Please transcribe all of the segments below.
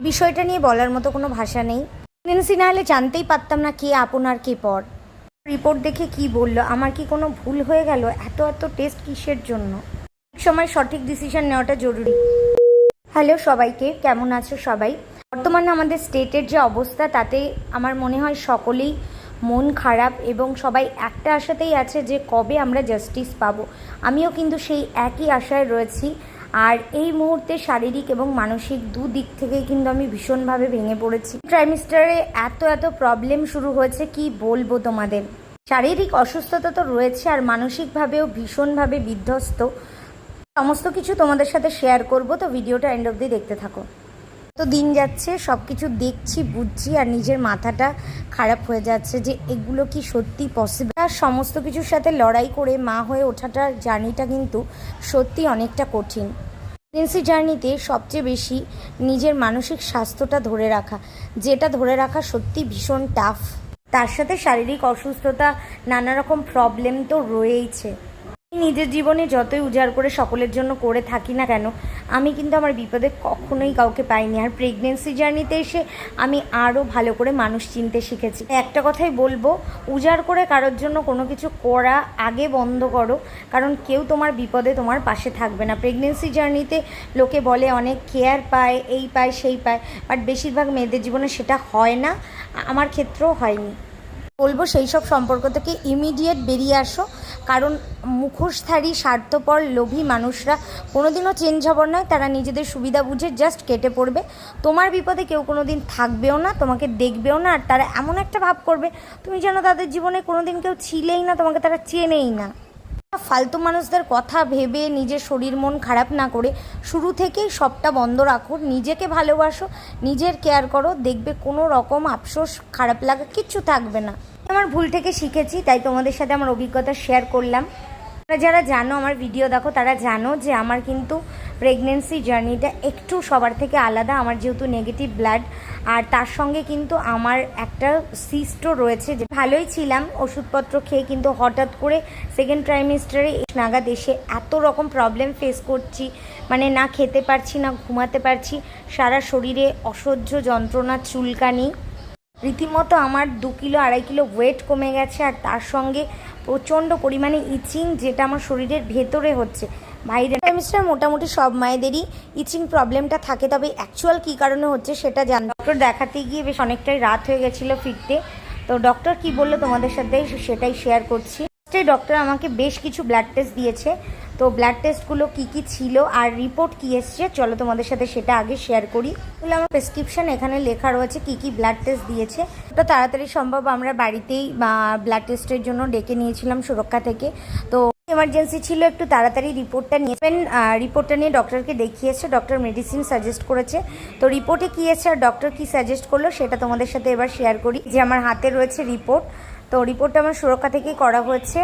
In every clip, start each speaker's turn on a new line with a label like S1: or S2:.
S1: বিষয়টা নিয়ে বলার মতো কোনো ভাষা নেই। প্রেগনেন্সি না হলে জানতেই পারতাম না কে আপন আর কে পর। রিপোর্ট দেখে কি বলল, আমার কি কোনো ভুল হয়ে গেল? এত এত টেস্ট কিসের জন্য? ঠিক সময় সঠিক ডিসিশন নেওয়াটা জরুরি। হ্যালো সবাইকে, কেমন আছো সবাই? বর্তমানে আমাদের স্টেটের যে অবস্থা, তাতে আমার মনে হয় সকলেই মন খারাপ এবং সবাই একটা আশাতেই আছে যে কবে আমরা জাস্টিস পাবো। আমিও কিন্তু সেই একই আশায় রয়েছি। আর এই মুহূর্তে শারীরিক এবং মানসিক দুদিক থেকেই কিন্তু আমি ভীষণভাবে ভেঙে পড়েছি। ট্রাইমিস্টারে এত এত প্রবলেম শুরু হয়েছে, কি বলব তোমাদের? শারীরিক অসুস্থতা তো রয়েছে আর মানসিকভাবেও ভীষণভাবে বিধ্বস্ত। সমস্ত কিছু তোমাদের সাথে শেয়ার করব, তো ভিডিওটা এন্ড অবধি দেখতে থাকো। তো দিন যাচ্ছে সব কিছু দেখছি, বুঝছি আর নিজের মাথাটা খারাপ হয়ে যাচ্ছে যে এগুলো কি সত্যি পসিবল আর সমস্ত কিছুর সাথে লড়াই করে মা হয়ে ওঠাটার জার্নিটা কিন্তু সত্যি অনেকটা কঠিন। প্রেগনেন্সি জার্নিতে সবচেয়ে বেশি নিজের মানসিক স্বাস্থ্যটা ধরে রাখা, যেটা ধরে রাখা সত্যি ভীষণ টাফ তার সাথে শারীরিক অসুস্থতা নানা রকম প্রবলেম তো রয়েইছে। নিজের জীবনে যতই উজাড় করে সকলের জন্য করে থাকি না কেন, আমি কিন্তু আমার বিপদে কখনোই কাউকে পাইনি। আর প্রেগনেন্সি জার্নিতে এসে আমি আরও ভালো করে মানুষ চিনতে শিখেছি। একটা কথাই বলব, উজাড় করে কারোর জন্য কোনো কিছু করা আগে বন্ধ করো, কারণ কেউ তোমার বিপদে তোমার পাশে থাকবে না। প্রেগনেন্সি জার্নিতে লোকে বলে, অনেক কেয়ার পায়, এই পায়, সেই পায়। বাট বেশিরভাগ মেয়েদের জীবনে সেটা হয় না, আমার ক্ষেত্রেও হয়নি। বলব, সেই সব সম্পর্ক থেকে ইমিডিয়েট বেরিয়ে আসো। কারণ মুখোশধারী, স্বার্থপর, লোভী মানুষরা কোনোদিনও চেঞ্জ হবার নয়। তারা নিজেদের সুবিধা বুঝে জাস্ট কেটে পড়বে। তোমার বিপদে কেউ কোনো দিন থাকবেও না, তোমাকে দেখবেও না, আর তারা এমন একটা ভাব করবে, তুমি যেন তাদের জীবনে কোনো দিন কেউ ছিলেই না, তোমাকে তারা চেনেই না। ফালতু মানুষদের কথা ভেবে নিজের শরীর মন খারাপ না করে শুরু থেকেই সবটা বন্ধ রাখো। নিজেকে ভালোবাসো, নিজের কেয়ার করো, দেখবে কোনো রকম আফসোস, খারাপ লাগা কিচ্ছু থাকবে না। আমার ভুল থেকে শিখেছি, তাই তোমাদের সাথে আমার অভিজ্ঞতা শেয়ার করলাম। তোমরা যারা জানো আমার ভিডিও দেখো, তারা জানো যে আমার কিন্তু প্রেগনেন্সি জার্নিটা একটু সবার থেকে আলাদা। আমার যেহেতু নেগেটিভ ব্লাড আর তার সঙ্গে কিন্তু আমার একটা সিস্টও রয়েছে যে ভালোই ছিলাম, ওষুধপত্র খেয়ে কিন্তু হঠাৎ করে সেকেন্ড ট্রাইমিস্টারে নাগাদ এসে এত রকম প্রবলেম ফেস করছি। মানে না খেতে পারছি, না ঘুমাতে পারছি, সারা শরীরে অসহ্য যন্ত্রণা, চুলকানি। রীতিমতো আমার দু কিলো, আড়াই কিলো ওয়েট কমে গেছে আর তার সঙ্গে প্রচণ্ড পরিমাণে ইচিং যেটা আমার শরীরের ভেতরে হচ্ছে। বাইরে সেমিস্টার মোটামুটি সব মায়েদেরই ইচিং প্রবলেমটা থাকে, তবে অ্যাকচুয়াল কী কারণে হচ্ছে সেটা জান ডক্টর দেখাতে গিয়ে বেশ অনেকটাই রাত হয়ে গেছিল ফিরতে। তো ডক্টর কি বলল তোমাদের সাথে সেটাই শেয়ার করছি। ডক্টর আমাকে বেশ কিছু ব্লাড টেস্ট দিয়েছে। তো ব্লাড টেস্টগুলো কি কি ছিল আর রিপোর্ট কি এসছে, চলো তোমাদের সাথে সেটা আগে শেয়ার করি। তাহলে আমার প্রেসক্রিপশন এখানে লেখা রয়েছে কি কি ব্লাড টেস্ট দিয়েছে। তো তাড়াতাড়ি সম্ভব, আমরা বাড়িতেই ব্লাড টেস্টের জন্য ডেকে নিয়েছিলাম সুরক্ষা থেকে। তো এমার্জেন্সি ছিল, একটু তাড়াতাড়ি রিপোর্টটা নিয়ে রিপোর্টটা নিয়ে ডক্টরকে দেখিয়েছে ডক্টর মেডিসিন সাজেস্ট করেছে। তো রিপোর্টে কী এসছে আর ডক্টর কী সাজেস্ট করল, সেটা তোমাদের সাথে এবার শেয়ার করি। যে আমার হাতে রয়েছে রিপোর্ট তো রিপোর্টটা আমার সুরক্ষা থেকেই করা হয়েছে।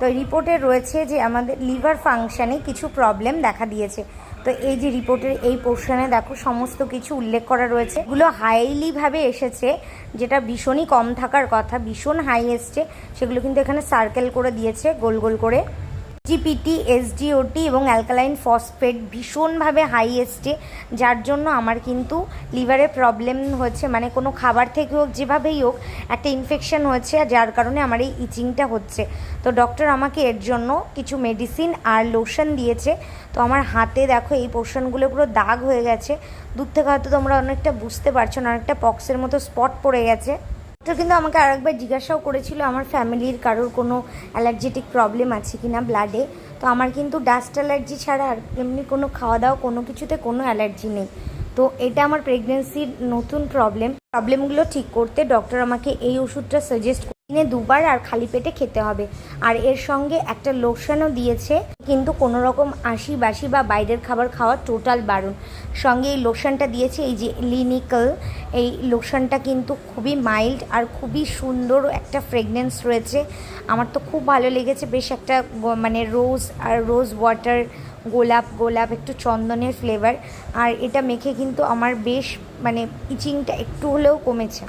S1: তো রিপোর্টে রয়েছে যে আমাদের লিভার ফাংশানে কিছু প্রবলেম দেখা দিয়েছে। তো এই যে রিপোর্টের এই পোর্শনে দেখো সমস্ত কিছু উল্লেখ করা রয়েছে। এগুলো হাইলিভাবে এসেছে, যেটা ভীষণই কম থাকার কথা, ভীষণ হাই এসছে। সেগুলো কিন্তু এখানে সার্কেল করে দিয়েছে, গোল গোল করে। জিপিটি এসডিওটি এবং অ্যালকালাইন ফসফেট ভীষণভাবে হাই এসছে, যার জন্য আমার কিন্তু লিভারে প্রবলেম হয়েছে মানে কোনো খাবার থেকে হোক, যেভাবেই হোক, একটা ইনফেকশন হয়েছে যার কারণে আমার এই ইচিংটা হচ্ছে। তো ডক্টর আমাকে এর জন্য কিছু মেডিসিন আর লোশন দিয়েছে। তো আমার হাতে দেখো, এই পোর্শনগুলো পুরো দাগ হয়ে গেছে। দূর থেকে হয়তো তোমরা অনেকটা বুঝতে পারছ না, অনেকটা পক্সের মতো স্পট পড়ে গেছে। তো কিন্তু আমাকে আরেকবার জিজ্ঞাসাও করেছিল, আমার ফ্যামিলির কারোর কোনো অ্যালার্জেটিক প্রবলেম আছে কি না ব্লাডে তো আমার কিন্তু ডাস্ট অ্যালার্জি ছাড়া আর এমনি কোনো খাওয়া দাওয়া কোনো কিছুতে কোনো অ্যালার্জি নেই। তো এটা আমার প্রেগনেন্সির নতুন প্রবলেম প্রবলেমগুলো ঠিক করতে ডক্টর আমাকে এই ওষুধটা সাজেস্ট দিনে দুবার আর খালি পেটে খেতে হবে। আর এর সঙ্গে একটা লোশনও দিয়েছে। কিন্তু কোনো রকম আশি বাসি বা বাইরের খাবার খাওয়া টোটাল বারণ সঙ্গে এই লোশনটা দিয়েছে এই যে লিনিক্যাল এই লোশনটা কিন্তু খুবই মাইল্ড আর খুবই সুন্দর একটা ফ্রেগনেন্স রয়েছে। আমার তো খুব ভালো লেগেছে। বেশ একটা মানে রোজ আর রোজ ওয়াটার গোলাপ গোলাপ, একটু চন্দনের ফ্লেভার আর এটা মেখে কিন্তু আমার বেশ মানে ইচিংটা একটু হলেও কমেছে।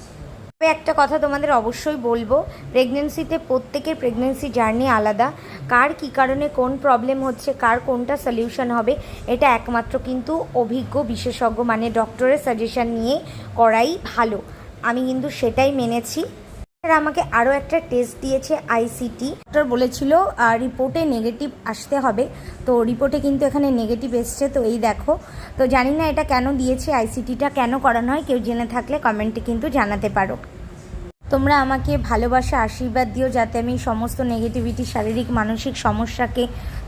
S1: তবে একটা কথা তোমাদের অবশ্যই বলব প্রেগনেন্সিতে প্রত্যেকের প্রেগনেন্সি জার্নি আলাদা। কার কী কারণে কোন প্রবলেম হচ্ছে, কার কোনটা সলিউশন হবে, এটা একমাত্র কিন্তু অভিজ্ঞ বিশেষজ্ঞ মানে ডক্টরের সাজেশান নিয়ে করাই ভালো। আমি কিন্তু সেটাই মেনেছি। আমাকে আরও একটা টেস্ট দিয়েছে আইসিটি ডক্টর বলেছিল রিপোর্টে নেগেটিভ আসতে হবে। তো রিপোর্টে কিন্তু এখানে নেগেটিভ এসছে, তো এই দেখো। তো জানি না এটা কেন দিয়েছে আইসিটিটা কেন করানো হয়, কেউ জেনে থাকলে কমেন্টে কিন্তু জানাতে পারো। তোমরা আমাকে ভালোবাসা, আশীর্বাদ দিও যাতে আমি সমস্ত নেগেটিভিটি শারীরিক, মানসিক সমস্যাকে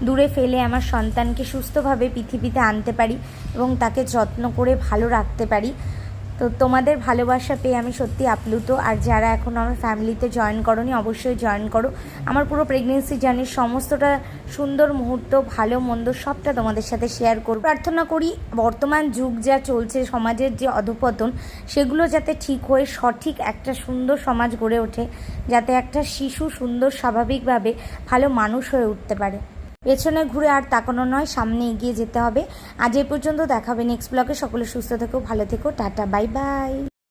S1: দূরে ফেলে আমার সন্তানকে সুস্থভাবে পৃথিবীতে আনতে পারি এবং তাকে যত্ন করে ভালো রাখতে পারি। তো তোমাদের ভালোবাসা পেয়ে আমি সত্যি আপ্লুত। আর যারা এখন আমার ফ্যামিলিতে জয়েন করনি, অবশ্যই জয়েন করো। আমার পুরো প্রেগনেন্সি জার্নির সমস্তটা সুন্দর মুহূর্ত, ভালো, মন্দ সবটা তোমাদের সাথে শেয়ার করব। প্রার্থনা করি, বর্তমান যুগ যা চলছে, সমাজের যে অধপতন, সেগুলো যাতে ঠিক হয়ে, সঠিক একটা সুন্দর সমাজ গড়ে ওঠে, যাতে একটা শিশু সুন্দর, স্বাভাবিকভাবে ভালো মানুষ হয়ে উঠতে পারে। পেছনে ঘুরে আর তাকানো নয়, সামনে এগিয়ে যেতে হবে। আজ এ পর্যন্ত দেখাবে নেক্সট ব্লগে। সকলে সুস্থ থেকো, ভালো থেকো। Tata, bye bye.